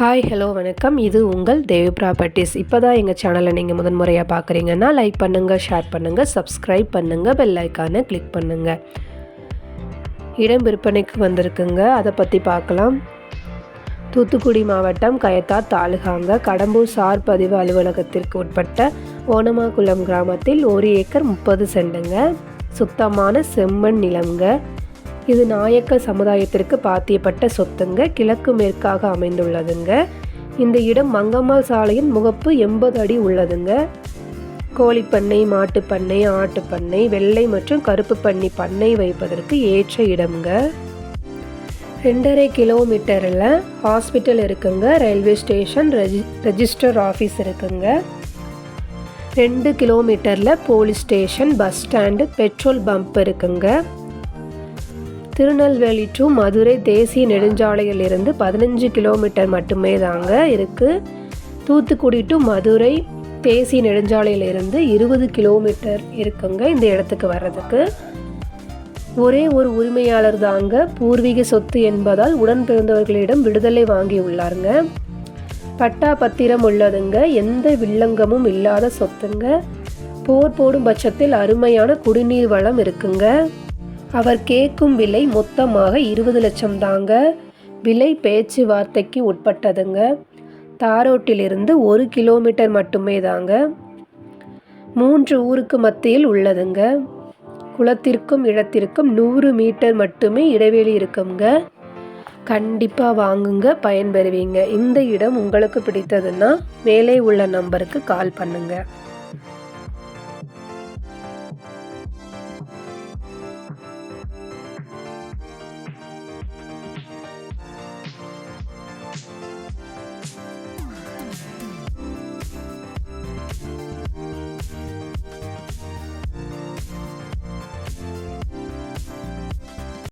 Hi hello வணக்கம். இது உங்கள் தேவி ப்ராப்பர்ட்டிஸ் இப்போ தான் எங்கள் சேனலை நீங்கள் முதன்முறையாக பார்க்குறீங்கன்னா லைக் பண்ணுங்கள் ஷேர் பண்ணுங்கள் சப்ஸ்கிரைப் பண்ணுங்கள் பெல் ஐக்கானை கிளிக் பண்ணுங்கள் இடம் விற்பனைக்கு வந்திருக்குங்க. அதை பற்றி பார்க்கலாம் தூத்துக்குடி மாவட்டம் கயத்தார் தாலுகாங்க கடம்பூர் சார் பதிவு அலுவலகத்திற்கு உட்பட்ட ஓனமாக்குளம் கிராமத்தில் ஒரு ஏக்கர் முப்பது செண்டுங்க. சுத்தமான செம்மண் நிலங்க இது நாயக்க சமுதாயத்திற்கு பாத்தியப்பட்ட சொத்துங்க. கிழக்கு மேற்காக அமைந்துள்ளதுங்க. இந்த இடம் மங்கம்மாள் சாலையின் முகப்பு எண்பது அடி உள்ளதுங்க. கோழிப்பண்ணை மாட்டுப்பண்ணை ஆட்டுப்பண்ணை வெள்ளை மற்றும் கருப்பு பண்ணி பண்ணை வைப்பதற்கு ஏற்ற இடம்ங்க. ரெண்டரை கிலோமீட்டரில் ஹாஸ்பிட்டல் இருக்குங்க. ரயில்வே ஸ்டேஷன் ரெஜி ரெஜிஸ்டர் ஆஃபீஸ் இருக்குங்க. ரெண்டு கிலோமீட்டரில் police station bus stand petrol pump இருக்குங்க. திருநெல்வேலி டு மதுரை தேசிய நெடுஞ்சாலையிலிருந்து பதினஞ்சு கிலோமீட்டர் மட்டுமே தாங்க இருக்குது தூத்துக்குடி டு மதுரை தேசிய நெடுஞ்சாலையிலிருந்து இருபது கிலோமீட்டர் இருக்குங்க இந்த இடத்துக்கு வர்றதுக்கு. ஒரே ஒரு உரிமையாளர் தாங்க பூர்வீக சொத்து என்பதால் உடன் பிறந்தவர்களிடம் விடுதலை வாங்கி உள்ளாருங்க. பட்டா பத்திரம் உள்ளதுங்க. எந்த வில்லங்கமும் இல்லாத சொத்துங்க. போர் போடும் பட்சத்தில் அருமையான குடிநீர் வளம் இருக்குங்க. அவர் கேட்கும் விலை மொத்தமாக இருபது லட்சம் தாங்க. விலை பேச்சுவார்த்தைக்கு உட்பட்டதுங்க. தாரோட்டிலிருந்து ஒரு கிலோமீட்டர் மட்டுமே தாங்க. மூன்று ஊருக்கு மத்தியில் உள்ளதுங்க. குளத்திற்கும் இடத்திற்கும் நூறு மீட்டர் மட்டுமே இடைவெளி இருக்குங்க. கண்டிப்பாக வாங்குங்க பயன்பெறுவீங்க. இந்த இடம் உங்களுக்கு பிடித்ததுன்னா மேலே உள்ள நம்பருக்கு கால் பண்ணுங்கள்